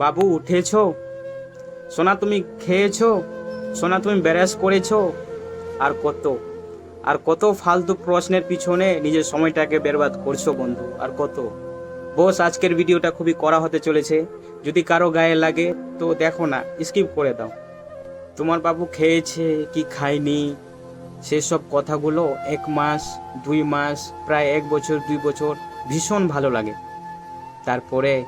বাবু, উঠেছো? সোনা, তুমি খেয়েছো? সোনা, তুমি ব্যারাস করেছ? আর কত? আর কত ফালতু প্রশ্নের পিছনে নিজের সময়টাকে বেরবাদ করছ, বন্ধু? আর কত? বস, আজকের ভিডিওটা খুবই করা হতে চলেছে। যদি কারও গায়ে লাগে, তো দেখো না, স্কিপ করে দাও। তোমার বাবু খেয়েছে কি খায়নি? সেসব কথাগুলো এক মাস, দুই মাস, প্রায় এক বছর, দুই বছর ভীষণ ভালো লাগে। তারপরে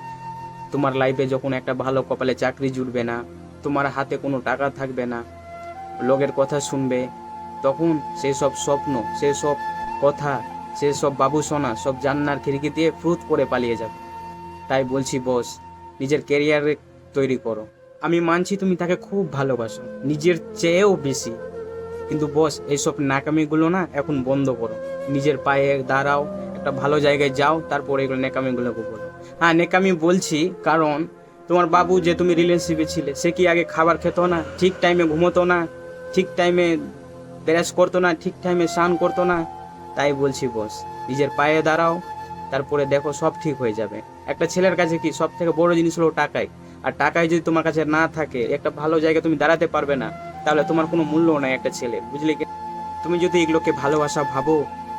তোমার লাইফে যখন একটা ভালো কপালে চাকরি জুটবে না, তোমার হাতে কোনো টাকা থাকবে না, লোকের কথা শুনবে, তখন সেসব স্বপ্ন, সেসব কথা, সেসব বাবু সোনা, সব জান্নার খিড়কি দিয়ে ফ্রুত করে পালিয়ে যাবে। তাই বলছি, বস, নিজের ক্যারিয়ারে তৈরি করো। আমি মানছি তুমি তাকে খুব ভালোবাসো, নিজের চেয়েও বেশি। কিন্তু বস এইসব নাকামিগুলো না এখন বন্ধ করো। নিজের পায়ে দাঁড়াও, একটা ভালো জায়গায় যাও, তারপর এগুলো নেকামিগুলোকে বলো। হ্যাঁ নেকামি বলছি, কারণ তোমার বাবু যে তুমি রিলেশনশিপে ছিলে, সে কি আগে খাবার খেত না? ঠিক টাইমে ঘুমোতো না? ঠিক টাইমে ব্রাশ করতো না? ঠিক টাইমে স্নান করতো না? তাই বলছি, বস, নিজের পায়ে দাঁড়াও, তারপরে দেখো সব ঠিক হয়ে যাবে। একটা ছেলের কাছে কি সব থেকে বড় জিনিস হলো টাকাই আর টাকাই যদি তোমার কাছে না থাকে, একটা ভালো জায়গায় তুমি দাঁড়াতে পারবে না, তাহলে তোমার কোনো মূল্য নাই একটা ছেলে, বুঝলি কি? তুমি যদি এগুলোকে ভালোবাসা ভাবো,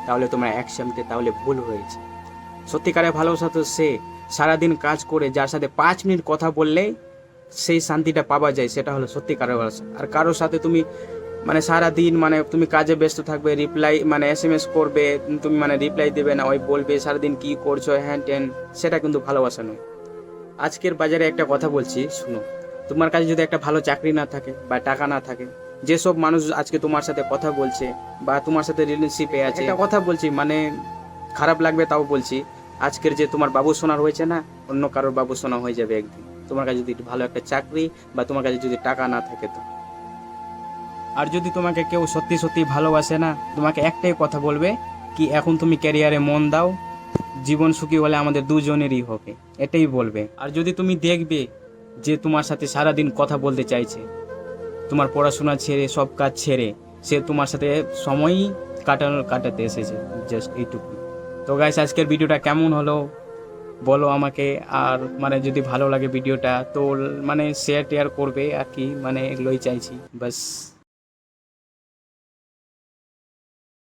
তাহলে তোমার একসাথে তাহলে ভুল হয়েছে। সত্যিকারের ভালোবাসা তো সে সারাদিন কাজ করে যার সাথে পাঁচ মিনিট কথা বললেই সেই শান্তিটা পাওয়া যায়, সেটা হলো সত্যিকারের ভালোবাসা আর কারোর সাথে তুমি মানে সারা দিন মানে তুমি কাজে ব্যস্ত থাকবে রিপ্লাই মানে এস এম এস করবে, তুমি মানে রিপ্লাই দেবে না, ওই বলবে সারাদিন কি করছ, হ্যান টেন সেটা কিন্তু ভালোবাসা নয়। আজকের বাজারে একটা কথা বলছি, শুনো। তোমার কাছে যদি একটা ভালো চাকরি না থাকে বা টাকা না থাকে, যেসব মানুষ আজকে তোমার সাথে কথা বলছে বা তোমার সাথে রিলেশনশিপে আছে, একটা কথা বলছি মানে খারাপ লাগবে তাও বলছি আজকের যে তোমার বাবু সোনার হয়েছে না, অন্য কারোর বাবু সোনা হয়ে যাবে একদিন। তোমার কাছে যদি ভালো একটা চাকরি বা তোমার কাছে যদি টাকা না থাকে তো। আর যদি তোমাকে কেউ সত্যি সত্যি ভালোবাসে না, তোমাকে একটাই কথা বলবে, কি এখন তুমি ক্যারিয়ারে মন দাও, জীবন সুখী হলে আমাদের দুজনেরই হবে, এটাই বলবে। আর যদি তুমি দেখবে যে তোমার সাথে সারাদিন কথা বলতে চাইছে, তোমার পড়াশোনা ছেড়ে, সব কাজ ছেড়ে, সে তোমার সাথে সময়ই কাটানোর কাটাতে এসেছে জাস্ট এইটুকু তো গাইস আজকের ভিডিওটা কেমন হলো? বলো আমাকে। আর মানে যদি ভালো লাগে ভিডিওটা, তো মানে শেয়ার টেয়ার করবে আর কি মানে এগুলোই চাইছি বাস